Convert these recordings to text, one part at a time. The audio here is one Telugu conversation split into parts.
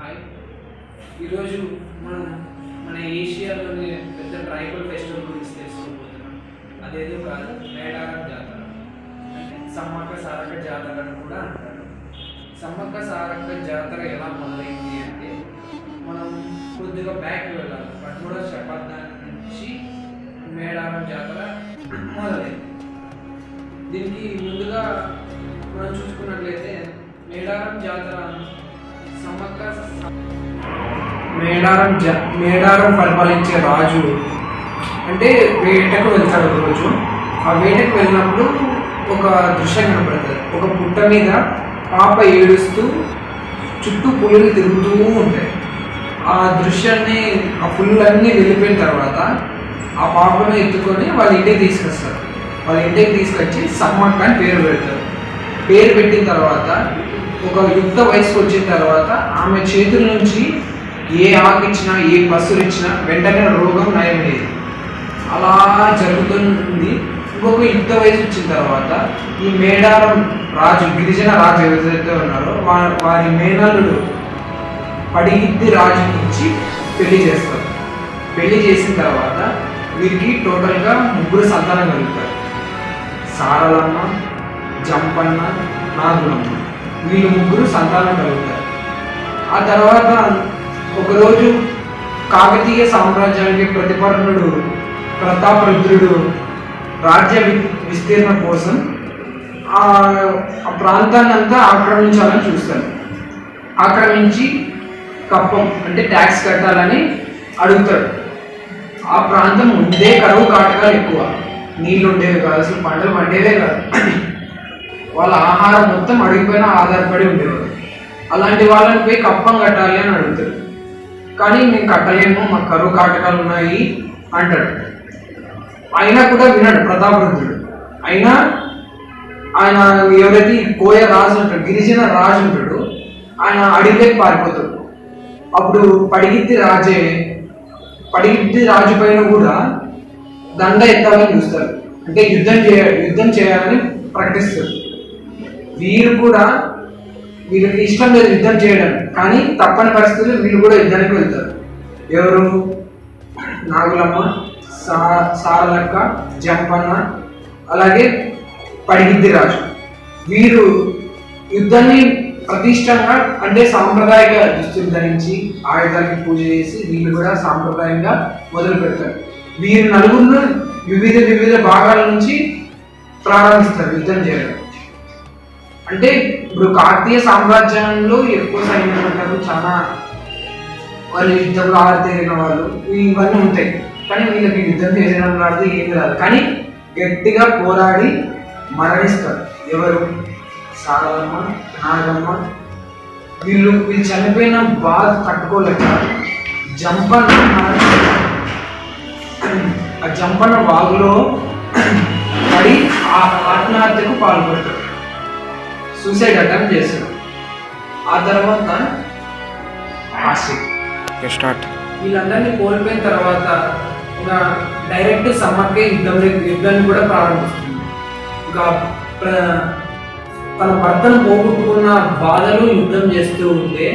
హాయ్. ఈరోజు మనం మన ఏషియాలోని పెద్ద ట్రైబల్ ఫెస్టివల్ గురించి తెలుసుకోబోతున్నాం. అదేదో కాదు మేడారం జాతర. అంటే సమ్మక్క సారక్క జాతర అని కూడా అంటారు. సమ్మక్క సారక్క జాతర ఎలా మొదలైంది అంటే మనం కొద్దిగా బ్యాక్ వెళ్ళాలి. పదమూడవ శతాబ్దానికి నుంచి మేడారం జాతర మొదలైంది. దీనికి ముందుగా మనం చూసుకున్నట్లయితే మేడారం జాతర మేడారం జ మేడారం పరిపాలించే రాజు. అంటే వేటకు వెళ్తాడు ఒక రోజు ఆ వేటకు వెళ్ళినప్పుడు ఒక దృశ్యం కనపడుతుంది. ఒక పుట్ట మీద పాప ఏడుస్తూ చుట్టూ పులులు తిరుగుతూ ఉంటాయి. ఆ దృశ్యాన్ని ఆ పులులన్నీ వెళ్ళిపోయిన తర్వాత ఆ పాపను ఎత్తుకొని వాళ్ళ ఇంటికి తీసుకొస్తారు. వాళ్ళ ఇంటికి తీసుకొచ్చి సమ్మక్క అని పేరు పెడతారు. పేరు పెట్టిన తర్వాత ఒక యుక్త వయసుకు వచ్చిన తర్వాత ఆమె చేతుల నుంచి ఏ ఆకిచ్చినా ఏ పసులు ఇచ్చినా వెంటనే రోగం నయమయ్యేది. అలా జరుగుతుంది. ఇంకొక యుక్త వయసు వచ్చిన తర్వాత ఈ మేడారం రాజు గిరిజన రాజు ఎవరైతే ఉన్నారో వారి మేనల్లుడు పడిగిద్ది రాజుకి ఇచ్చి పెళ్ళి చేస్తారు. పెళ్ళి చేసిన తర్వాత వీరికి టోటల్గా ముగ్గురు సంతానం కలుగుతారు. సారలమ్మ జంపన్న నాగులమ్మ. వీళ్ళు ముగ్గురు సంతానం కలుగుతారు. ఆ తర్వాత ఒకరోజు కాకతీయ సామ్రాజ్యానికి ప్రతిపర్ణుడు ప్రతాపరుద్రుడు రాజ్య విస్తీర్ణం విస్తీర్ణ కోసం ఆ ప్రాంతాన్ని అంతా ఆక్రమించాలని చూస్తాడు ఆక్రమించి కప్పం అంటే ట్యాక్స్ కట్టాలని అడుగుతాడు. ఆ ప్రాంతం ఉండే కరువు కాటకాలు ఎక్కువ. నీళ్ళు ఉండేవి కాదు అసలు పంటలు పండేవే కాదు. వాళ్ళ ఆహారం మొత్తం అడిగిపోయిన ఆధారపడి ఉండేవారు. అలాంటి వాళ్ళని పోయి కప్పం కట్టాలి అని అడుగుతాడు కానీ మేము కట్టలేము మాకు కరువు కాటకాలు ఉన్నాయి అంటాడు. అయినా కూడా విన్నాడు ప్రతాపరుద్రుడు అయినా ఆయన ఎవరైతే కోయ రాజు ఉంటాడు గిరిజన రాజు ఉంటాడు ఆయన అడిగిలోకి పారిపోతాడు. అప్పుడు పడిగిద్ది రాజే పడిగిద్ది రాజు పైన కూడా దండ ఎత్తాలని చూస్తారు. అంటే యుద్ధం చేయ యుద్ధం చేయాలని ప్రకటిస్తారు. వీరు కూడా వీళ్ళకి ఇష్టం లేదు యుద్ధం చేయడం. కానీ తప్పని పరిస్థితులు వీళ్ళు కూడా యుద్ధానికి వెళ్తారు. ఎవరు? నాగులమ్మ సా సారలక్క జంపన్న అలాగే పడిగిద్ది రాజు. వీరు యుద్ధాన్ని ప్రతిష్టంగా అంటే సాంప్రదాయక దుస్తులు ధరించి ఆయుధాలకి పూజ చేసి వీళ్ళు కూడా సాంప్రదాయంగా మొదలు పెడతారు. వీరు నలుగురు వివిధ వివిధ భాగాల నుంచి ప్రారంభిస్తారు యుద్ధం చేయడం. అంటే ఇప్పుడు కాకతీయ సామ్రాజ్యంలో ఎక్కువ సైన్యం ఉంటారు చాలా వాళ్ళు యుద్ధంలో ఆరితేరిన వాళ్ళు ఇవన్నీ ఉంటాయి. కానీ వీళ్ళకి యుద్ధం చేసిన రాదు ఏం రాదు కానీ గట్టిగా పోరాడి మరణిస్తారు. ఎవరు? సారలమ్మ నాగమ్మ. వీళ్ళు వీళ్ళు చనిపోయిన బాధ తట్టుకోలేక జంపన్న ఆ జంపన్న వాగులో పడి ఆ ఆత్మహత్యకు పాల్పడతారు. సూసైడ్ అటెంప్ట్ చేశాడు. ఆ తర్వాత స్టార్ట్ వీళ్ళందరినీ కోల్పోయిన తర్వాత ఇంకా డైరెక్ట్ సమ్మక్కే యుద్ధం యుద్ధాన్ని కూడా ప్రారంభిస్తుంది. ఇంకా తన భర్తను పోగొట్టుకున్న బాధలు యుద్ధం చేస్తూ ఉంటే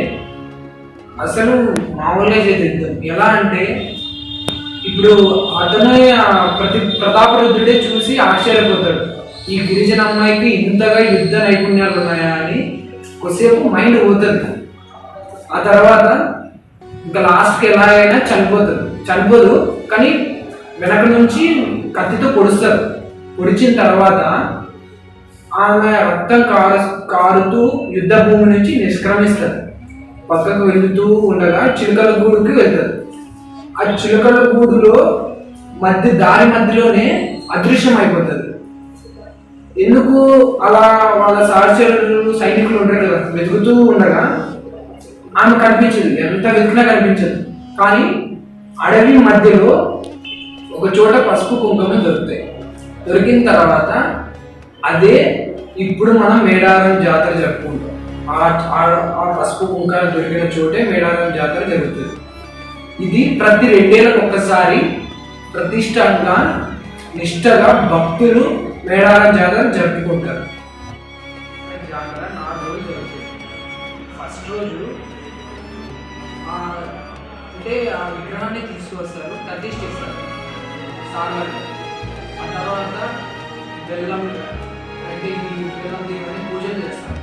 అసలు మామూలుగా చేసే యుద్ధం. ఎలా అంటే ఇప్పుడు అతనే ప్రతి ప్రతాపరుద్రుడే చూసి ఆశ్చర్యపోతాడు. ఈ గిరిజన అమ్మాయికి ఇంతగా యుద్ధ నైపుణ్యాలు ఉన్నాయా అని కొద్దిసేపు మైండ్ పోతుంది. ఆ తర్వాత ఇంకా లాస్ట్కి ఎలా అయినా చనిపోతుంది. చనిపోదు కానీ వెనక నుంచి కత్తితో పొడుస్తారు. పొడిచిన తర్వాత ఆమె రక్తం కారు కారుతూ యుద్ధ భూమి నుంచి నిష్క్రమిస్తారు పక్కకు వెళుతూ ఉండగా చిలుకల గూడుకి వెళ్తారు ఆ చిలుకల గూడులో మధ్య దారి మధ్యలోనే అదృశ్యం అయిపోతుంది ఎందుకు అలా వాళ్ళ సహచరులు సైనికులు ఉంటారు కదా వెతుకుతూ ఉండగా ఆమె కనిపించింది. ఎంత వెతికినా కనిపించదు. కానీ అడవి మధ్యలో ఒక చోట పసుపు కుంకుమ దొరుకుతాయి. దొరికిన తర్వాత అదే ఇప్పుడు మనం మేడారం జాతర జరుపుకుంటాం. ఆ- పసుపు కుంకాల దొరికిన చోటే మేడారం జాతర జరుగుతుంది. ఇది ప్రతి రెండేళ్ళకి ఒక్కసారి ప్రతిష్టంగా నిష్టగా భక్తులు మేడారం జాతర జరుపుకుంటారు. జాతర నాలుగు రోజులు జరుగుతుంది ఫస్ట్ రోజు అంటే ఆ విగ్రహాన్ని తీసుకువస్తారు ప్రతిష్ఠిస్తారు సాగర్ ఆ తర్వాత బెల్లం అంటే ఈ బెల్లం దేవుని పూజలు చేస్తారు.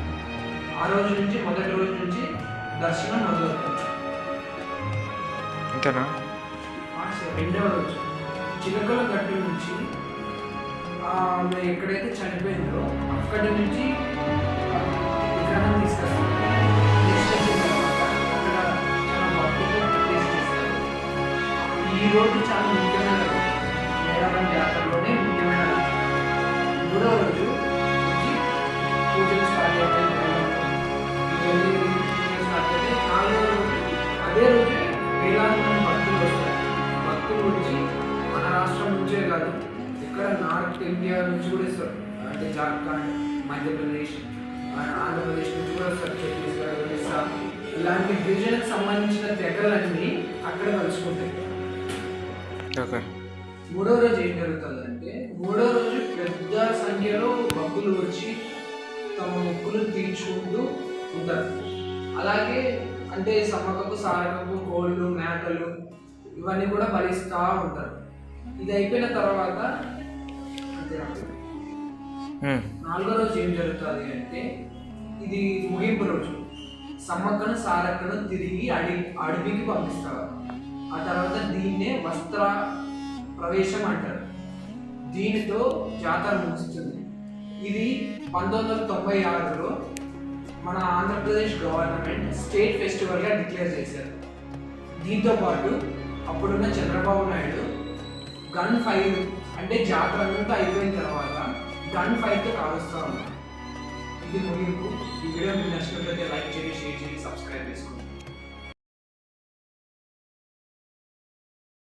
ఆ రోజు నుంచి మొదటి రోజు నుంచి దర్శనం మొదలవుతుంది. అంతేనా రెండవ రోజు. చిలకల గట్టు నుంచి ఆమె ఎక్కడైతే చనిపోయిందో అక్కడి నుంచి విగ్రహం తీసుకొస్తారు. ఈరోజు చాలా ముఖ్యమైన రోజు. మేడారం జాతరలోనే ముఖ్యమైన మూడో రోజు పూజలు స్టార్ట్ అవుతాయి నుంచి కూడా వస్తారు. అంటే జార్ఖండ్ మధ్యప్రదేశ్ ఆంధ్రప్రదేశ్ నుంచి కూడా వస్తారు. ఛత్తీస్గఢ్ ఒరిస్సా ఇలాంటి గిరిజనకు సంబంధించిన తెగలన్నీ అక్కడ కలుసుకుంటాయి. మూడో రోజు ఏం జరుగుతుందంటే మూడో రోజు పెద్ద సంఖ్యలో భక్తులు వచ్చి తమ మొక్కులు తీర్చుకుంటూ ఉంటారు. అలాగే అంటే సమ్మకపు సారకపు కోళ్ళు మేకలు ఇవన్నీ కూడా బలిస్తూ ఉంటారు. ఇది అయిపోయిన తర్వాత. నాలుగో రోజు ఏం జరుగుతుంది అంటే ఇది ముగింపు రోజు. సమ్మక్కను సారక్కను తిరిగి అడి అడవికి పంపిస్తారు. ఆ తర్వాత దీన్నే వస్త్ర ప్రవేశం అంటారు. దీనితో జాతర ముగుస్తుంది. ఇది పంతొమ్మిది వందల తొంభై ఆరులో మన ఆంధ్రప్రదేశ్ గవర్నమెంట్ స్టేట్ ఫెస్టివల్గా డిక్లేర్ చేశారు. దీంతో పాటు అప్పుడున్న చంద్రబాబు నాయుడు గన్ ఫైర్ అంటే జాతర అంతా అయిపోయిన తర్వాత గన్ ఫైర్తో కాలుస్తూ. ఉన్నారు ఇది ముగింపు. ఈ వీడియో మీకు నచ్చినట్లయితే లైక్ చేయండి షేర్ చేయండి సబ్స్క్రైబ్ చేసుకోండి.